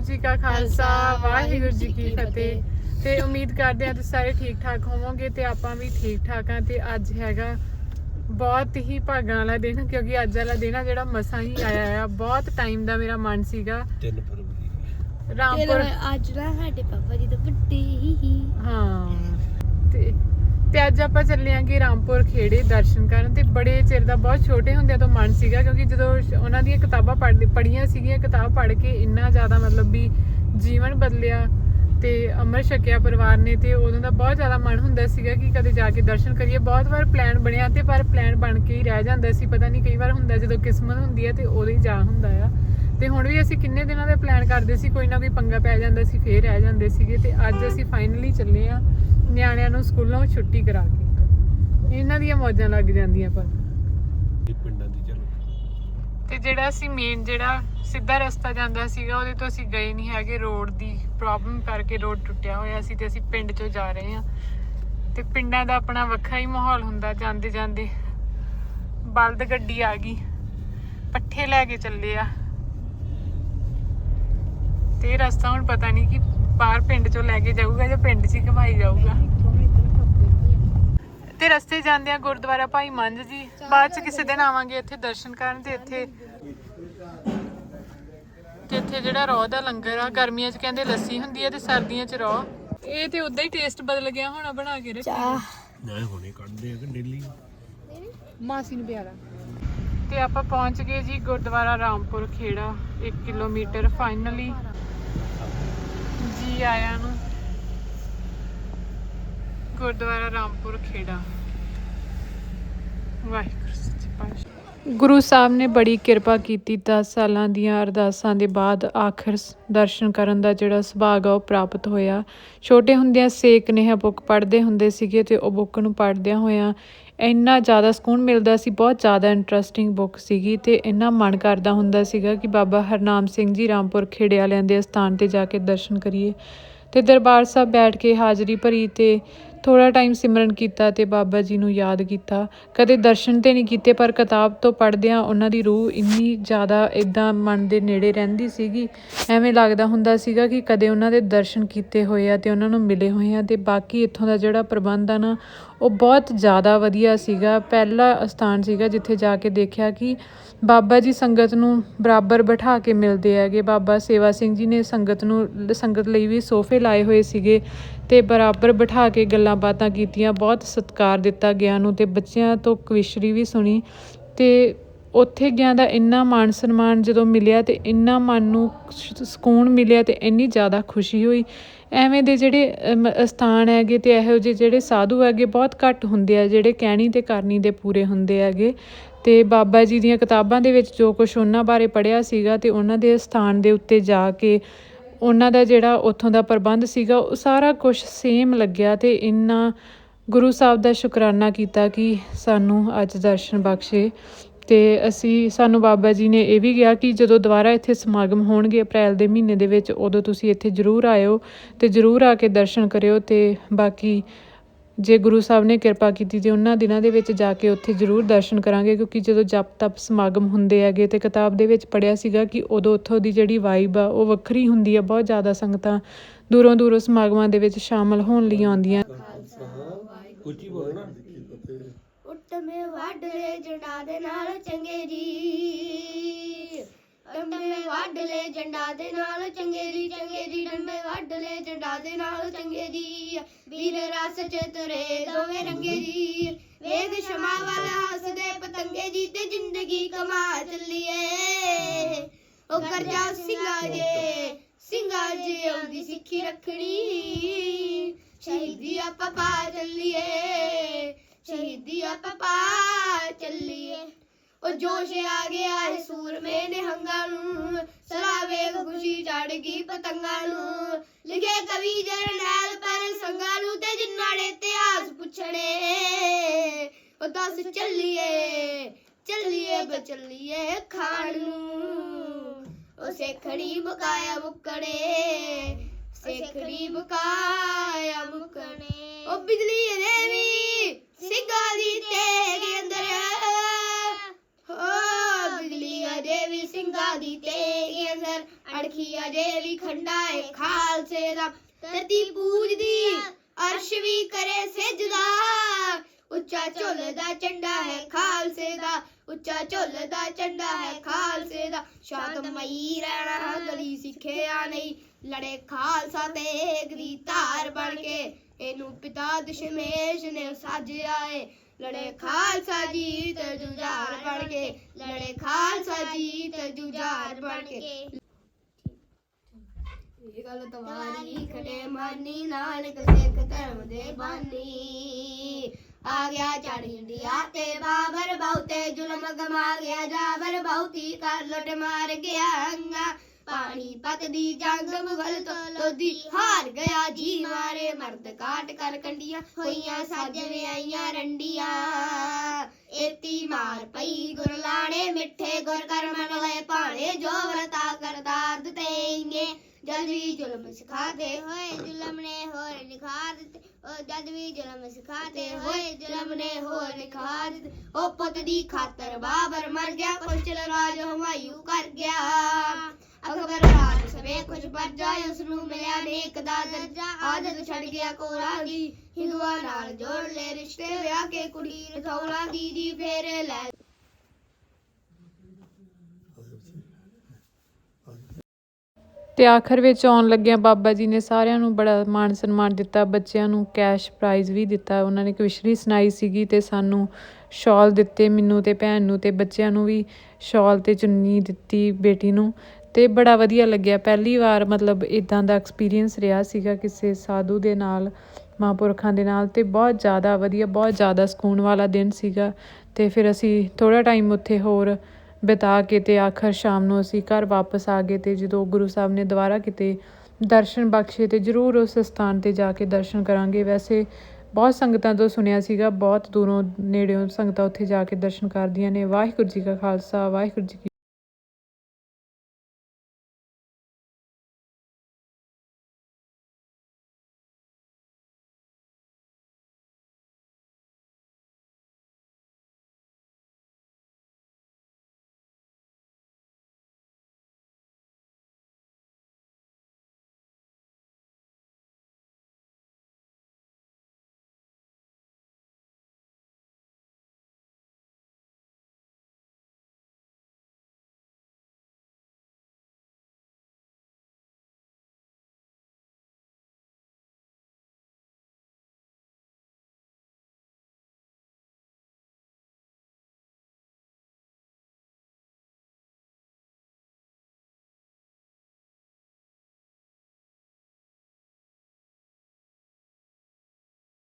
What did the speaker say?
ਜੀ ਕਾ ਖਾਲਸਾ ਵਾਹਿਗੁਰੂ ਜੀ ਕੀ ਫਤਿਹ। ਤੇ ਉਮੀਦ ਕਰਦੇ ਹਾਂ ਤੁਸੀਂ ਸਾਰੇ ਠੀਕ ਠਾਕ ਹੋਵੋਗੇ ਤੇ ਆਪਾਂ ਵੀ ਠੀਕ ਠਾਕ ਹਾਂ ਤੇ ਅੱਜ ਹੈਗਾ ਬਹੁਤ ਹੀ ਭਾਗਾਂ ਵਾਲਾ ਦਿਨ ਕਿਉਂਕਿ ਅੱਜ ਵਾਲਾ ਦਿਨ ਆ ਜਿਹੜਾ ਮਸਾਂ ਹੀ ਆਇਆ ਆ। ਬਹੁਤ ਟਾਈਮ ਦਾ ਮੇਰਾ ਮਨ ਸੀਗਾ। 3 ਫਰਵਰੀ ਰਾਮਪੁਰ ਅੱਜ ਨਾ ਸਾਡੇ ਪਾਪਾ ਜੀ ਦਾ ਵੱਡੇ ਹੀ। ਹਾਂ। ਤੇ ਤੇ ਅੱਜ ਆਪਾਂ ਚੱਲੇ ਆਂਗੇ ਰਾਮਪੁਰ ਖੇੜੇ ਦਰਸ਼ਨ ਕਰਨ ਤੇ ਬੜੇ ਚਿਰ ਦਾ ਬਹੁਤ ਛੋਟੇ ਹੁੰਦਿਆਂ ਤੋਂ ਮਨ ਸੀਗਾ ਕਿਉਂਕਿ ਜਦੋਂ ਉਹਨਾਂ ਦੀਆਂ ਕਿਤਾਬਾਂ ਪੜ੍ਹ ਪੜ੍ਹੀਆਂ ਸੀਗੀਆਂ, ਕਿਤਾਬ ਪੜ੍ਹ ਕੇ ਇੰਨਾ ਜ਼ਿਆਦਾ ਮਤਲਬ ਵੀ ਜੀਵਨ ਬਦਲਿਆ ਤੇ ਅਮਰ ਛਕਿਆ ਪਰਿਵਾਰ ਨੇ ਤੇ ਉਦੋਂ ਦਾ ਬਹੁਤ ਜ਼ਿਆਦਾ ਮਨ ਹੁੰਦਾ ਸੀਗਾ ਕਿ ਕਦੇ ਜਾ ਕੇ ਦਰਸ਼ਨ ਕਰੀਏ। ਬਹੁਤ ਵਾਰ ਪਲਾਨ ਬਣਿਆ ਤੇ ਪਰ ਪਲਾਨ ਬਣ ਕੇ ਹੀ ਰਹਿ ਜਾਂਦਾ ਸੀ। ਪਤਾ ਨਹੀਂ ਕਈ ਵਾਰ ਹੁੰਦਾ ਜਦੋਂ ਕਿਸਮਤ ਹੁੰਦੀ ਹੈ ਤੇ ਉਦੋਂ ਹੀ ਜਾ ਹੁੰਦਾ ਆ। ਤੇ ਹੁਣ ਵੀ ਅਸੀਂ ਕਿੰਨੇ ਦਿਨਾਂ ਦਾ ਪਲਾਨ ਕਰਦੇ ਸੀ, ਕੋਈ ਨਾ ਕੋਈ ਪੰਗਾ ਪੈ ਜਾਂਦਾ ਸੀ, ਫੇਰ ਰਹਿ ਜਾਂਦੇ ਸੀਗੇ ਤੇ ਅੱਜ ਅਸੀਂ ਫਾਈਨਲੀ ਚੱਲੇ ਆ। ਨਿਆਣਿਆਂ ਨੂੰ ਸਕੂਲੋਂ ਛੁੱਟੀ ਕਰਾ ਕੇ। ਇਹਨਾਂ ਦੀਆਂ ਮੌਜਾਂ ਲੱਗ ਜਾਂਦੀਆਂ ਪਰ। ਇਹ ਪਿੰਡਾਂ ਦੀ ਚਲੋ। ਤੇ ਜਿਹੜਾ ਅਸੀਂ ਮੇਨ ਜਿਹੜਾ ਸਿੱਧਾ ਰਸਤਾ ਜਾਂਦਾ ਸੀਗਾ ਉਹਦੇ ਤੋਂ ਅਸੀਂ ਗਏ ਨਹੀਂ ਹੈਗੇ ਰੋਡ ਦੀ ਪ੍ਰੋਬਲਮ ਕਰਕੇ ਰੋਡ ਟੁੱਟਿਆ ਹੋਇਆ ਸੀ ਤੇ ਅਸੀਂ ਪਿੰਡ ਚੋਂ ਜਾ ਰਹੇ ਹਾਂ। ਤੇ ਪਿੰਡਾਂ ਦਾ ਆਪਣਾ ਵੱਖਰਾ ਹੀ ਮਾਹੌਲ ਹੁੰਦਾ ਜਾਂਦੇ ਜਾਂਦੇ ਬਲਦ ਗੱਡੀ ਆ ਗਈ ਪੱਠੇ ਲੈ ਕੇ ਚੱਲੇ ਆ। ਤੇ ਰਸਤਾ ਹੁਣ ਪਤਾ ਨਹੀਂ ਕਿ ਬਾਹਰ ਪਿੰਡ ਚੋਂ ਲੈ ਕੇ ਜਾਊਗਾ ਜਾਂ ਪਿੰਡ 'ਚ ਹੀ ਘਮਾਈ ਜਾਊਗਾ। ਤੇ ਰਸਤੇ ਜਾਂਦੇ ਆ ਗੁਰਦੁਆਰਾ ਭਾਈ ਮੰਝ ਜੀ ਬਾਅਦ ਚ ਕਿਸੇ ਦਿਨ ਆਵਾਂਗੇ ਇੱਥੇ ਦਰਸ਼ਨ ਕਰਨ ਤੇ ਇੱਥੇ ਤੇ ਇੱਥੇ ਜਿਹੜਾ ਰੋਹ ਦਾ ਲੰਗਰ ਆ ਗਰਮੀਆਂ 'ਚ ਕਹਿੰਦੇ ਲੱਸੀ ਹੁੰਦੀ ਹੈ ਤੇ ਸਰਦੀਆਂ 'ਚ ਰੋਹ। ਇਹ ਤੇ ਉਦਾਂ ਹੀ ਟੇਸਟ ਬਦਲ ਗਿਆ ਹੋਣਾ ਬਣਾ ਕੇ ਰੱਖੀ ਨਾ ਹੁਣੇ ਕੱਢਦੇ ਆ ਕਿ ਡੇਲੀ ਮਾਸੀ ਨੂੰ ਪਿਆਰਾ। ਤੇ ਆਪਾਂ ਪਹੁੰਚ ਗਏ ਜੀ ਗੁਰਦੁਆਰਾ ਰਾਮਪੁਰ ਖੇੜਾ 1 ਕਿਲੋਮੀਟਰ ਫਾਈਨਲੀ ਜੀ ਆਇਆਂ ਨੂੰ। ਗੁਰਦੁਆਰਾ ਰਾਮਪੁਰ ਖੇੜਾ। ਵਾਹਿਗੁਰੂ ਸੱਚੇ ਪਾਤਸ਼ਾਹ। ਗੁਰੂ ਸਾਹਿਬ ਨੇ ਬੜੀ ਕਿਰਪਾ ਕੀਤੀ 10 ਸਾਲਾਂ ਦੀਆਂ ਅਰਦਾਸਾਂ ਦੇ ਬਾਅਦ ਆਖਰ ਦਰਸ਼ਨ ਕਰਨ ਦਾ ਜਿਹੜਾ ਸੁਭਾਗ ਆ ਉਹ ਪ੍ਰਾਪਤ ਹੋਇਆ। ਛੋਟੇ ਹੁੰਦਿਆਂ ਸੇਕ ਨੇਹਾ ਬੁੱਕ ਪੜ੍ਹਦੇ ਹੁੰਦੇ ਸੀਗੇ ਤੇ ਉਹ ਬੁੱਕ ਨੂੰ ਪੜ੍ਹਦਿਆਂ ਹੋਇਆਂ ਇੰਨਾ ਜ਼ਿਆਦਾ ਸਕੂਨ ਮਿਲਦਾ ਸੀ, ਬਹੁਤ ਜ਼ਿਆਦਾ ਇੰਟਰਸਟਿੰਗ ਬੁੱਕ ਸੀਗੀ ਤੇ ਇੰਨਾ ਮਨ ਕਰਦਾ ਹੁੰਦਾ ਸੀਗਾ ਕਿ ਬਾਬਾ ਹਰਨਾਮ ਸਿੰਘ ਜੀ ਰਾਮਪੁਰ ਖੇੜੇ ਵਾਲਿਆਂ ਦੇ ਸਥਾਨ ਤੇ ਜਾ ਕੇ ਦਰਸ਼ਨ ਕਰੀਏ। ਤੇ ਦਰਬਾਰ ਸਾਹਿਬ ਬੈਠ ਕੇ ਹਾਜ਼ਰੀ ਭਰੀ ਤੇ ਥੋੜਾ ਟਾਈਮ ਸਿਮਰਨ ਕੀਤਾ ਤੇ ਬਾਬਾ ਜੀ ਨੂੰ ਯਾਦ ਕੀਤਾ। ਕਦੇ ਦਰਸ਼ਨ ਤੇ ਨਹੀਂ ਕੀਤੇ, ਪਰ ਕਿਤਾਬ ਤੋਂ ਪੜ੍ਹਦਿਆਂ ਉਹਨਾਂ ਦੀ ਰੂਹ ਇੰਨੀ ਜ਼ਿਆਦਾ ਇਦਾਂ ਮਨ ਦੇ ਨੇੜੇ ਰਹਿੰਦੀ ਸੀਗੀ। ਐਵੇਂ ਲੱਗਦਾ ਹੁੰਦਾ ਸੀਗਾ ਕਿ ਕਦੇ ਉਹਨਾਂ ਦੇ ਦਰਸ਼ਨ ਕੀਤੇ ਹੋਏ ਆ ਤੇ ਉਹਨਾਂ ਨੂੰ ਮਿਲੇ ਹੋਏ ਆ ਤੇ ਬਾਕੀ ਇੱਥੋਂ ਦਾ ਜਿਹੜਾ ਪ੍ਰਬੰਧ ਆ ਨਾ, ਉਹ ਬਹੁਤ ਜ਼ਿਆਦਾ ਵਧੀਆ ਸੀਗਾ। ਪਹਿਲਾ ਸਥਾਨ ਸੀਗਾ ਜਿੱਥੇ ਜਾ ਕੇ ਦੇਖਿਆ ਕਿ ਬਾਬਾ ਜੀ ਸੰਗਤ ਨੂੰ ਬਰਾਬਰ ਬਿਠਾ ਕੇ ਮਿਲਦੇ ਹੈਗੇ। ਬਾਬਾ ਸੇਵਾ ਸਿੰਘ ਜੀ ਨੇ ਸੰਗਤ ਨੂੰ, ਸੰਗਤ ਲਈ ਵੀ ਸੋਫੇ ਲਾਏ ਹੋਏ ਸੀਗੇ ਤੇ ਬਰਾਬਰ ਬਿਠਾ ਕੇ ਗੱਲਾਂ ਬਾਤਾਂ ਕੀਤੀਆਂ, ਬਹੁਤ ਸਤਿਕਾਰ ਦਿੱਤਾ ਗਿਆ ਨੂੰ ਤੇ ਬੱਚਿਆਂ ਤੋਂ ਕਵਿਸ਼ਰੀ ਵੀ ਸੁਣੀ ਤੇ ਉੱਥੇ ਗਿਆ ਦਾ ਇੰਨਾ ਮਾਣ ਸਨਮਾਨ ਜਦੋਂ ਮਿਲਿਆ ਤੇ ਇੰਨਾ ਮਨ ਨੂੰ ਸ- ਸਕੂਨ ਮਿਲਿਆ ਅਤੇ ਇੰਨੀ ਜ਼ਿਆਦਾ ਖੁਸ਼ੀ ਹੋਈ। ਐਵੇਂ ਦੇ ਜਿਹੜੇ ਅਸਥਾਨ ਹੈਗੇ ਅਤੇ ਇਹੋ ਜਿਹੇ ਜਿਹੜੇ ਸਾਧੂ ਹੈਗੇ ਬਹੁਤ ਘੱਟ ਹੁੰਦੇ ਆ, ਜਿਹੜੇ ਕਹਿਣੀ ਅਤੇ ਕਰਨੀ ਦੇ ਪੂਰੇ ਹੁੰਦੇ ਹੈਗੇ। ਅਤੇ ਬਾਬਾ ਜੀ ਦੀਆਂ ਕਿਤਾਬਾਂ ਦੇ ਵਿੱਚ ਜੋ ਕੁਛ ਉਹਨਾਂ ਬਾਰੇ ਪੜ੍ਹਿਆ ਸੀਗਾ ਅਤੇ ਉਹਨਾਂ ਦੇ ਅਸਥਾਨ ਦੇ ਉੱਤੇ ਜਾ ਕੇ ਉਹਨਾਂ ਦਾ ਜਿਹੜਾ ਉੱਥੋਂ ਦਾ ਪ੍ਰਬੰਧ ਸੀਗਾ, ਉਹ ਸਾਰਾ ਕੁਝ ਸੇਮ ਲੱਗਿਆ ਅਤੇ ਇੰਨਾ ਗੁਰੂ ਸਾਹਿਬ ਦਾ ਸ਼ੁਕਰਾਨਾ ਕੀਤਾ ਕਿ ਸਾਨੂੰ ਅੱਜ ਦਰਸ਼ਨ ਬਖਸ਼ੇ। ਤੇ ਅਸੀਂ, ਸਾਨੂੰ ਬਾਬਾ ਜੀ ਨੇ ਇਹ ਵੀ ਕਿਹਾ ਕਿ ਜਦੋਂ ਦੁਬਾਰਾ ਇੱਥੇ ਸਮਾਗਮ ਹੋਣਗੇ ਅਪ੍ਰੈਲ ਦੇ ਮਹੀਨੇ ਦੇ ਵਿੱਚ, ਉਦੋਂ ਤੁਸੀਂ ਇੱਥੇ ਜ਼ਰੂਰ ਆਇਓ ਤੇ ਜ਼ਰੂਰ ਆ ਕੇ ਦਰਸ਼ਨ ਕਰਿਓ ਤੇ ਬਾਕੀ ਜੇ ਗੁਰੂ ਸਾਹਿਬ ਨੇ ਕਿਰਪਾ ਕੀਤੀ ਤੇ ਉਹਨਾਂ ਦਿਨਾਂ ਦੇ ਵਿੱਚ ਜਾ ਕੇ ਉੱਥੇ ਜ਼ਰੂਰ ਦਰਸ਼ਨ ਕਰਾਂਗੇ, ਕਿਉਂਕਿ ਜਦੋਂ ਜਪ ਤਪ ਸਮਾਗਮ ਹੁੰਦੇ ਹੈਗੇ ਤੇ ਕਿਤਾਬ ਦੇ ਵਿੱਚ ਪੜਿਆ ਸੀਗਾ ਕਿ ਉਦੋਂ ਉੱਥੋਂ ਦੀ ਜਿਹੜੀ ਵਾਈਬ ਆ, ਉਹ ਵੱਖਰੀ ਹੁੰਦੀ ਆ, ਬਹੁਤ ਜ਼ਿਆਦਾ ਸੰਗਤਾਂ ਦੂਰੋਂ ਦੂਰੋਂ ਸਮਾਗਮਾਂ ਦੇ ਵਿੱਚ ਸ਼ਾਮਲ ਹੋਣ ਲਈ ਆਉਂਦੀਆਂ। ਉੱਚੀ ਬੋਲਣਾ। ਉੱਟ ਵੱਢ ਲੈ ਜੰਡਾ ਦੇ ਨਾਲ ਚੰਗੇ ਜੀ। ਡੰਡੇ ਵੱਢ ਲੈ ਜੰਡਾ ਦੇ ਨਾਲ ਚੰਗੇ ਜੀ ਚੰਗੇ ਜੀ। ਡੰਡੇ ਵੱਢ ਲੈ ਜੰਡਾ ਦੇ ਨਾਲ ਚੰਗੇ ਜੀ। ਵੀਰ ਰਸ ਚ ਤੁਰੇ ਦੋਵੇਂ ਰੰਗੇ ਜੀ। ਵੇਗ ਸ਼ਮਾ ਵਾਲਾ ਹੱਸਦੇ ਪਤੰਗੇ ਜੀ ਤੇ ਜ਼ਿੰਦਗੀ ਕਮਾ ਚੱਲੀਏ। ਉਹ ਕਰਜਾ ਸਿੰਘਾ ਜੇ ਸਿੰਘਾ ਜੇ ਆਉਂਦੀ ਸਿੱਖੀ ਰੱਖਣੀ। ਸ਼ਹੀਦੀ ਆਪਾਂ ਪਾ ਚੱਲੀਏ। ਸ਼ਹੀਦੀ ਆਪਾਂ ਪਾ ਚੱਲੀਏ। ਉਹ ਜੋਸ਼ ਆ ਗਿਆ ਹੈ ਸੂਰਮੇ ਨੇ ਹੰਗਾਂ ਨੂੰ। ਸਲਾਵੇ ਖੁਸ਼ੀ ਚੜ ਗਈ ਪਤੰਗਾਂ ਨੂੰ। ਲਿਖੇ ਕਵੀ ਜਰਨੈਲ ਪਰ ਸੰਗਾਂ ਨੂੰ ਤੇ ਜਿਨ੍ਹਾਂ ਨੇ ਇਤਿਹਾਸ ਪੁੱਛਣੇ। ਉਹ ਦੱਸ ਚੱਲੀਏ ਚੱਲੀਏ ਬਚਲੀਏ ਖਾਣ ਨੂੰ। ਉਹ ਸੇਖੜੀ ਬਕਾਇਆ ਮੁੱਕੜੇ ਸੇਖੜੀ ਬਕਾਇਆ ਮੁੱਕਣੇ। ਉਹ ਬਿਜਲੀ ਦੇਵੀ ਹੋ ਅਜੇ ਵੀ ਖੰਡਾ ਏ ਖਾਲਸੇ ਦਾ ਧਰਤੀ ਪੂਜਦੀ, ਅਰਸ਼ ਵੀ ਕਰੇ ਸਜਦਾ ਉੱਚਾ ਝੁੱਲਦਾ ਝੰਡਾ ਹੈ ਖਾਲਸੇ ਦਾ, ਉੱਚਾ ਝੁੱਲਦਾ ਝੰਡਾ ਹੈ ਖਾਲਸੇ ਦਾ। ਸ਼ਾਂਤਮਈ ਰਹਿਣਾ ਗਲੀ ਸਿੱਖਿਆ ਨਹੀਂ, ਲੜੇ ਖਾਲਸਾ ਤੇ ਏਕ ਧਾਰ ਬਣ ਕੇ। ਇਹਨੂੰ ਪਿਤਾ ਦਸ਼ਮੇਸ਼ ਨੇ ਸਾਜਿਆ ਏ, ਲੜੇ ਖਾਲਸਾ ਜੀ ਤੇ ਜੁਝਾਰ ਬਣ ਕੇ। ਲੜੇ ਖਾਲਸਾ ਜੀ ਤੇ ਜੁਝਾਰ ਬਣ ਕੇ। ਇਹ ਗੱਲ ਤਵਾਰੀ ਖੜੇ ਮਾਨੀ ਨਾਨਕ ਸਿੱਖ ਧਰਮ ਦੇ ਬਾਨੀ। ਆ ਗਿਆ ਚੜ ਇੰਡੀਆ ਤੇ ਬਾਬਰ ਬਹੁਤੇ ਜ਼ੁਲਮ ਗਮਾ ਗਿਆ ਜਾਬਰ ਬਹੁਤੀ ਕਰ ਲੁੱਟ ਮਾਰ ਗਿਆ ਅੰਗਾ। ਪਾਣੀ ਪਤ ਦੀ ਜੰਗ ਮੁਗਲ ਤੋਂ ਲੋਦੀ ਹਾਰ ਗਿਆ ਜੀ ਮਾਰੇ ਮਰਦ ਕਾਟ ਕਰ ਕੰਡੀਆਂ ਹੋਈਆਂ ਸਾਜਵੇਂ ਆਈਆਂ ਰੰਡੀਆਂ। ਏਤੀ ਮਾਰ ਪਈ ਗੁਰਲਾਣੇ ਮਿੱਠੇ ਗੁਰ ਕਰ ਮਨ ਲਏ ਭਾਣੇ ਜੋ ਵਰਤਾ ਕਰਤਾਰ ਦਿੱਤੇਂਗੇ ਜਦ ਵੀ ਜ਼ੁਲਮ ਸਿਖਾਤੇ ਹੋਏ ਜ਼ੁਲਮ ਨੇ ਹੋਰ ਨਿਖਾਰ ਦਿੱਤੇ ਉਹ ਜਦ ਵੀ ਜ਼ੁਲਮ ਸਿਖਾਤੇ ਹੋਏ ਜ਼ੁਲਮ ਨੇ ਹੋਰ ਨਿਖਾਰ ਦਿੱਤੇ ਉਹ ਪੁੱਤ ਦੀ ਖਾਤਰ ਬਾਬਰ ਮਰ ਗਿਆ ਕੁਸ਼ਲ ਰਾਜ ਹਮਾਯੂ ਕਰ ਗਿਆ। ਅਕਬਰ ਰਾਜ ਸਵੇ ਕੁਝ ਜਾਏ ਉਸ ਨੂੰ ਮਿਲਿਆ ਨੇਕ ਦਾ ਦਰਜਾ ਆਦਤ ਛੱਡ ਗਿਆ ਕੋਲਾ ਦੀ ਹਿੰਦੂਆਂ ਨਾਲ ਜੋੜ ਲੈ ਰਿਸ਼ਤੇ ਵਿਆਹ ਕੇ ਕੁੜੀ ਰਥੌਲਾ ਦੀ ਦੀ ਫੇਰ ਲੈ ਤੇ ਆਖਰ ਵਿੱਚ ਆਉਣ ਲੱਗਿਆ ਬਾਬਾ ਜੀ ਨੇ ਸਾਰਿਆਂ ਨੂੰ ਬੜਾ ਮਾਣ ਸਨਮਾਨ ਦਿੱਤਾ, ਬੱਚਿਆਂ ਨੂੰ ਕੈਸ਼ ਪ੍ਰਾਈਜ਼ ਵੀ ਦਿੱਤਾ, ਉਹਨਾਂ ਨੇ ਕਵਿਸ਼ਰੀ ਸੁਣਾਈ ਸੀਗੀ ਤੇ ਸਾਨੂੰ ਸ਼ਾਲ ਦਿੱਤੇ ਮੈਨੂੰ ਤੇ ਭੈਣ ਨੂੰ ਤੇ ਬੱਚਿਆਂ ਨੂੰ ਵੀ ਸ਼ਾਲ ਤੇ ਚੁੰਨੀ ਦਿੱਤੀ ਬੇਟੀ ਨੂੰ ਤੇ ਬੜਾ ਵਧੀਆ ਲੱਗਿਆ। ਪਹਿਲੀ ਵਾਰ ਮਤਲਬ ਇਦਾਂ ਦਾ ਐਕਸਪੀਰੀਅੰਸ ਰਿਹਾ ਸੀਗਾ ਕਿਸੇ ਸਾਧੂ ਦੇ ਨਾਲ, ਮਹਾਂਪੁਰਖਾਂ ਦੇ ਨਾਲ ਤੇ ਬਹੁਤ ਜ਼ਿਆਦਾ ਵਧੀਆ, ਬਹੁਤ ਜ਼ਿਆਦਾ ਸਕੂਨ ਵਾਲਾ ਦਿਨ ਸੀਗਾ ਤੇ ਫਿਰ ਅਸੀਂ ਥੋੜਾ ਟਾਈਮ ਉੱਥੇ ਹੋਰ ਬਿਤਾ ਕੇ ਤੇ ਆਖਰ ਸ਼ਾਮ ਨੂੰ ਅਸੀਂ ਘਰ ਵਾਪਸ ਆ ਗਏ ਤੇ ਜਦੋਂ ਗੁਰੂ ਸਾਹਿਬ ਨੇ ਦੁਬਾਰਾ ਕਿਤੇ ਦਰਸ਼ਨ ਬਖਸ਼ੇ ਤੇ ਜ਼ਰੂਰ ਉਸ ਸਥਾਨ ਤੇ ਜਾ ਕੇ ਦਰਸ਼ਨ ਕਰਾਂਗੇ, ਵੈਸੇ ਬਹੁਤ ਸੰਗਤਾਂ ਤੋਂ ਸੁਣਿਆ ਸੀਗਾ, ਬਹੁਤ ਦੂਰੋਂ ਨੇੜਿਓਂ ਸੰਗਤਾਂ ਉੱਥੇ ਜਾ ਕੇ ਦਰਸ਼ਨ ਕਰਦੀਆਂ ਨੇ। ਵਾਹਿਗੁਰੂ ਜੀ ਕਾ ਖਾਲਸਾ, ਵਾਹਿਗੁਰੂ ਜੀ